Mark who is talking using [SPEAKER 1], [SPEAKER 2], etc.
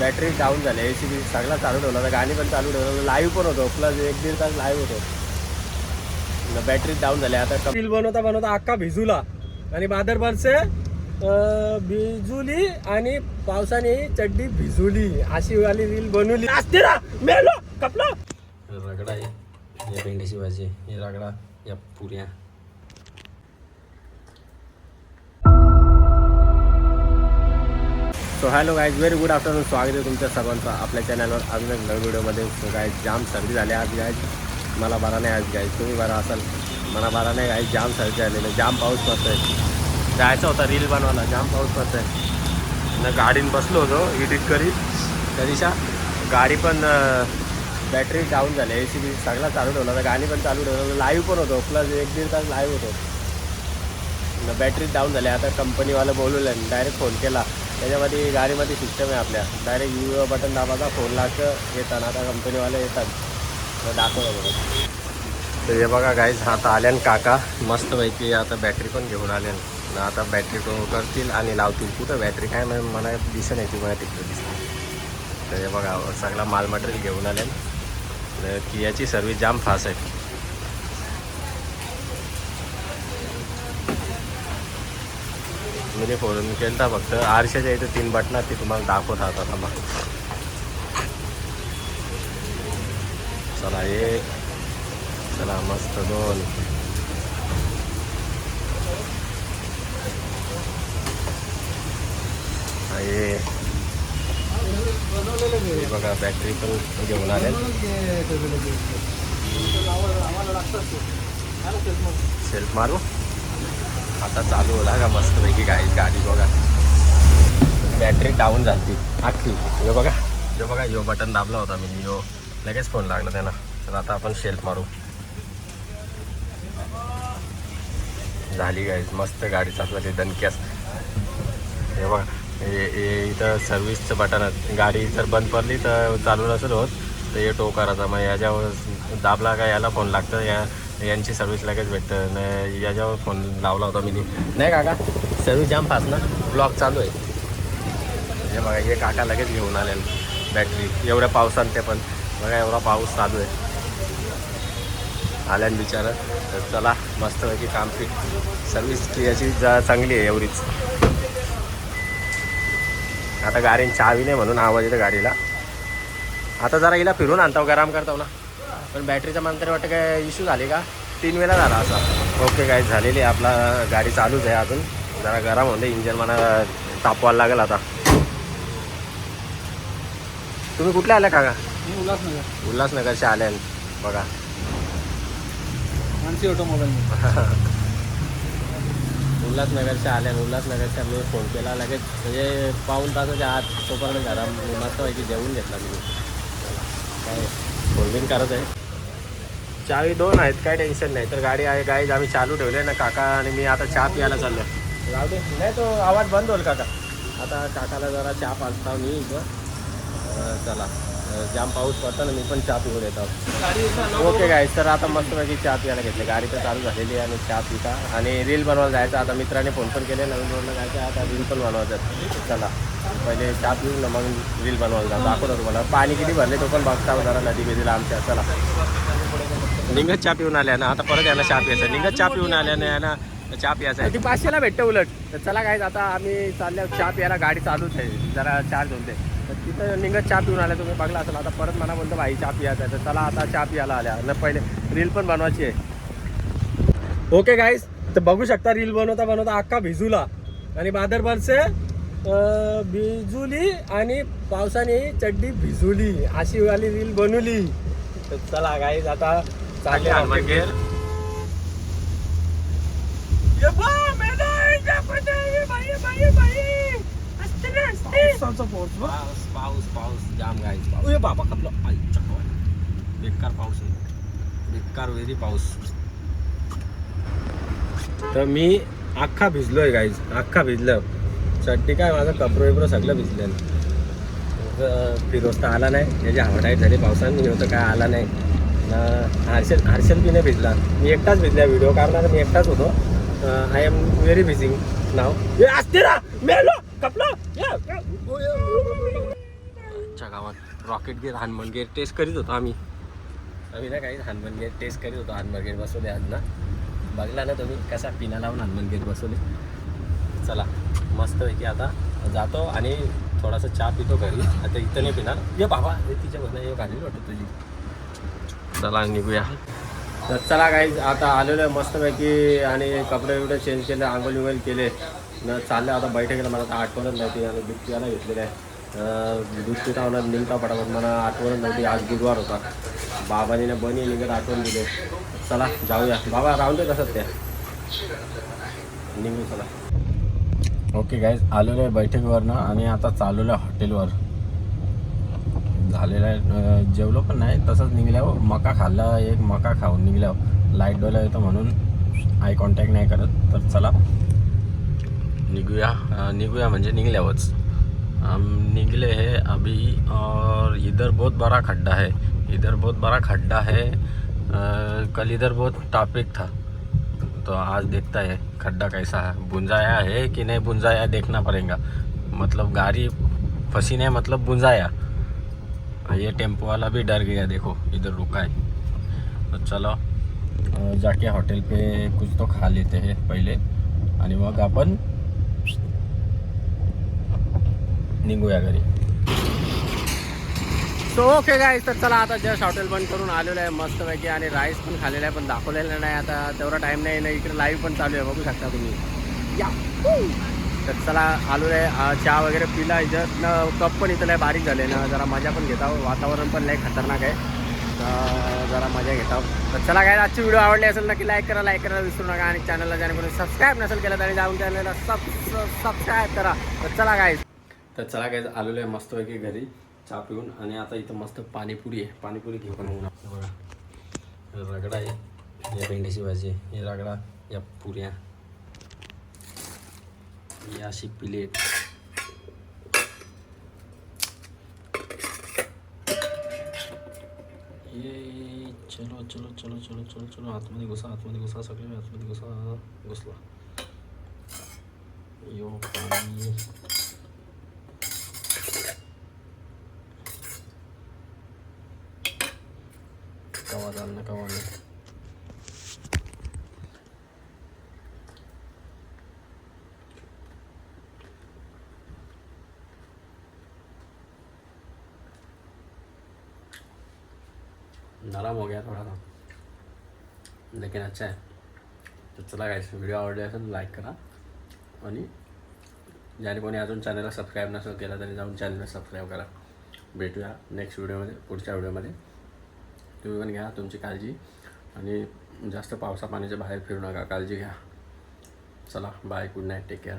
[SPEAKER 1] Battery down झाली ए C B सगळा चालू ठेवला होता गाणी पण चालू ठेवलं लाईव्ह पण होतो प्लस एक दीड तास लाईव्ह होतो. बॅटरी डाऊन झाली आता रील बनवता बनवता अख्खा भिजूला. आणि बादर बरसे भिजुली आणि पावसाने चड्डी भिजुली. अशी वाली रील बनवली. असते ना मेलो कपला.
[SPEAKER 2] रगडा आहे या भेंडीची भाजी हे रगडा या पुऱ्या.
[SPEAKER 1] So hello guys very good afternoon स्वागत आहे तुमच्या सर्वांचं आपल्या चॅनलवर अजून एक नवीन व्हिडिओमध्ये सो गाईज जाम सर्दी झाली आज गायज मला बरा नाही आज गायज तुम्ही बरा असाल? मला बरा नाही गायज जाम सर्दी झालेली जाम पाऊस पडतोय. जायचा होता रील बनवायला. जाम पाऊस पडतोय. न गाडीन बसलो होतो एडिट करीत. तरीशा गाडी पण बॅटरी डाऊन झाली. ए सी बी सगळा चालू ठेवला होता. गाणी पण चालू ठेवलं लाईव्ह पण होतो. प्लस एक दीड तास लाईव्ह होतो. बॅटरी डाऊन झाली. आता कंपनीवाला बोलवलं डायरेक्ट फोन केला. त्याच्यामध्ये गाडीमध्ये सिस्टम आहे आपल्या. डायरेक्ट यू बटन दाबाचा फोन लागतं येतात आता कंपनीवाले येतात. दाखवलं बघा. तर हे बघा गाईज आता आल्यान काका. मस्तपैकी आता बॅटरी पण घेऊन आल्यान. आता बॅटरी तो करतील आणि लावतील. कुठं बॅटरी काय म्हणजे मला दिसत नाही ती मला तिकडे दिसते. तर हे बघा सगळा माल मटेरियल घेऊन आल्यान. तर कियाची सर्विस जाम फास्ट आहे. म्हणजे फोन केलता फक्त. आरशाच्या इथं तीन बटन ते तुम्हाला दाखवत आता मग. चला एक. चला मस्त दोन. हा, बघा बॅटरी पण घेऊन आले सेल्फ मारू. आता चालू होला का मस्तपैकी गाडी गाडी बघा. बॅटरी डाऊन झाली अख्खी यो बघा. यो बघा यो बटन दाबला होता मी. यो. लगेच फोन लागला त्यांना तर आता आपण शेल्फ मारू. झाली गाईज मस्त गाडी चालवली. दणक्यास हे बघा. हे इथं सर्व्हिसचं बटन आहे गाडी जर बंद पडली तर चालू नसेल होत. तर हे टो करायचा मग याच्यावर दाबला का याला फोन लागतं. या यांची सर्व्हिस लगेच भेटतं. नाही याच्यावर फोन लावला होता मी नाही काका सर्व्हिस जाम फास्ट ना? ब्लॉक चालू आहे. हे बघा हे काका लगेच घेऊन आले. बॅटरी एवढ्या पावसात ते पण. बघा एवढा पाऊस चालू आहे. आल्यान बिचारा. तर चला मस्तपैकी काम फिट सर्व्हिस याची जा चांगली आहे एवढीच. आता गाडीन चावी नाही म्हणून आवाज येतो गाडीला. आता जरा हिला फिरून आणतो गरम करताव ना. पण बॅटरीचा मंतर वाटतं काय इश्यू झाले का? तीन वेळा झाला असा. ओके काय झालेली आहे. आपला गाडी चालूच आहे अजून. जरा गरम होते इंजन मला तापवायला लागेल आता. तुम्ही कुठल्या आल्या काका?
[SPEAKER 3] मी उल्हासनगर.
[SPEAKER 1] उल्हासनगरच्या आल्या. बघा.
[SPEAKER 3] मानसी ऑटोमोबाईल
[SPEAKER 1] उल्हासनगरच्या आल्या. उल्हासनगरच्या मी फोन केला. लगेच म्हणजे पाऊन तासाच्या आत तोपर्यंत घरा मस्तपैकी जेवून घेतला मी. काय फोल्डिंग करत आहे. चावी दोन आहेत काय टेन्शन नाही. तर गाडी आहे गाईज आम्ही चालू ठेवले ना काका आणि मी आता चहा प्यायला चाललो राहू दे. नाही तो आवाज बंद होईल काका. आता काकाला जरा चहा पाचता मी इथं. चला. जाम पाऊस पडतो ना मी पण चहा पिऊन येतो. ओके गाईज तर आता मस्तपैकी चहा प्यायला घेतली. गाडी तर चालू झालेली आहे आणि चहा पिता. आणि रील बनवायला जायचं. आता मित्राने फोन पण केले नवीन रोडला जायचं आता रील पण बनवायचं चला. पहिले चहा पिऊन ना मग रील बनवायला जा दाखवतो तुम्हाला. पाणी किती भरले तो पण बघता जरा नदी बिदीला आमच्या. चला. निघत चहा पिऊन आल्या ना आता परत याला चहा प्यायचा निघत चहा पिऊन आल्याने यांना चहा प्यायचा आहे. ती पाचशेला भेटतं उलट. तर चला काय आता आम्ही चालल्या चहा प्यायला गाडी चालूच आहे. जरा चार्ज होते तर तिथं निघत चहा पिऊन आल्या तुम्ही बघला असेल आता परत मला बोलतो भाई चहा पियाचा आहे. तर चला आता चहा पियाला आल्या. न पहिले रील पण बनवायची आहे. ओके गाईज तर बघू शकता रील बनवता बनवता अख्खा भिजूला. आणि बादर भिजुली आणि पावसाने चड्डी भिजुली. अशी वाली रील बनवली. तर चला गाईज आता चालले
[SPEAKER 3] पाऊस.
[SPEAKER 2] पाऊस पाऊस जाम गाईज पाऊस.
[SPEAKER 3] बाबा
[SPEAKER 2] चक्कर. बेकार पाऊस बेकार वेरी पाऊस.
[SPEAKER 1] तर मी अख्खा भिजलोय गाईज अख्खा भिजलं. चड्डी काय माझं कपडं बिपडं सगळं भिजलेलं. तर फिरोजता आला नाही. त्याची हवडाईट झाली पावसाने. होतं काय आला नाही. हर्षल हर्षल बी नाही भिजला मी एकटाच भिजला व्हिडिओ कारण मी एकटाच होतो. आय एम व्हेरी बिझिंग नाव हे असते ना मेलो! कपला! आमच्या गावात rocket gate Hanuman gate test करीत होतो आम्ही. आम्ही ना काही हनुमान गेट टेस्ट करीत होतो हनुमान गेट बसवले आज ना. बघला ना तुम्ही कसा पिना लावून हनुमान गेट बसवले. चला मस्तपैकी आता जातो आणि थोडासा चहा पितो घरी. आता इथं नाही पिणार. ये बाबा तिच्या बघा ये घाली वाटत तुझी. चला निघूया. तर चला काही आता आलेलो आहे मस्तपैकी आणि कपडे बिपडे चेंज केले आंघोळ विंगोल केले. न चाललं आता बैठकीला मला आता आठवणच नव्हती आणि दूध पियाला घेतलेलं आहे. दूध पिता होणार निघता पटापट मला आठवणच नव्हती आज बुधवार होता. बाबाने ना बनी निघत आठवण दिले. चला जाऊया. बाबा राहून दे कसं त्या निघू चला. ओके गाईज आलेलो आहे बैठकीवरनं आणि आता चाललेलो आहे हॉटेलवर. झालेला आहे. जेवलो पण नाही. तसंच निघल्यावर मका खाल्ला एक मका खाऊन निघल्यावर. लाइट डोला येतो म्हणून आय कॉन्टॅक्ट नाही करत. तर चला निघूया. निघूया म्हणजे निघल्यावरच. हम निकले हैं अभी और इधर बहुत बड़ा खड्डा है. इधर बहुत बड़ा खड्डा है. कल इधर बहुत टॉपिक था. तो आज देखता है खड्डा कैसा है. बुंजाया है कि नहीं? बुंजाया देखना पड़ेगा. मतलब गाड़ी फंसी नहीं मतलब बुंजाया। ये टेम्पो वाला भी डर गया देखो इधर रुका है। तो चलो जाके हॉटेल पे कुछ तो खा लेते हैं पहले। आणि मग आपण निघूया घरी। सो ओके गाईज तर चला आता जस्ट हॉटेल बंद करून आलेलो आहे मस्तपैकी आणि राईस पण खालेला आहे पण दाखवलेला नाही आता. तेवढा टाईम नाही ना इकडे लाईव्ह पण चालू आहे बघू शकता तुम्ही. या तर चला आलो आहे चहा वगैरे पिला. इथं न कप पण इथं लय बारीक झाले ना जरा मजा पण घेता. वातावरण पण लय खतरनाक आहे. तर जरा मजा घेता. तर चला काय आजची व्हिडिओ आवडली असेल नक्की लाईक करा लाईक करायला विसरू नका. आणि चॅनलला जाणे कोणी सबस्क्राईब नसेल केलं तरी जाऊन चॅनलला सब सबस्क्राईब करा. तर चला काय तर चला काय आलेलो आहे मस्तपैकी घरी. चहा पिऊन. आणि आता इथं मस्त पाणीपुरी आहे. पाणीपुरी घेऊ
[SPEAKER 2] बघा. रगडा आहे. या भेंडीची भाजी हे रगडा या पुऱ्या. ही अशी प्लेट ये चलो चलो चलो चलो चलो चलो आतमध्ये घुसा आतमध्ये घुसा सगळे आतमध्ये घुसा घुसला यो पाणी कवा जाल ना कवा नाही
[SPEAKER 1] नरम हो गया थोड़ा सा। लेकिन अच्छा है। तर चला काय व्हिडिओ आवडले असेल लाईक करा। आणि ज्याने कोणी अजून चॅनलला सबस्क्राईब नसेल केला तरी जाऊन चॅनलला सबस्क्राईब करा। भेटूया नेक्स्ट व्हिडिओमध्ये पुढच्या व्हिडिओमध्ये तुम्ही पण घ्या तुमची काळजी आणि जास्त पावसा पाण्याच्या बाहेर फिरू नका काळजी घ्या। चला bye good night take care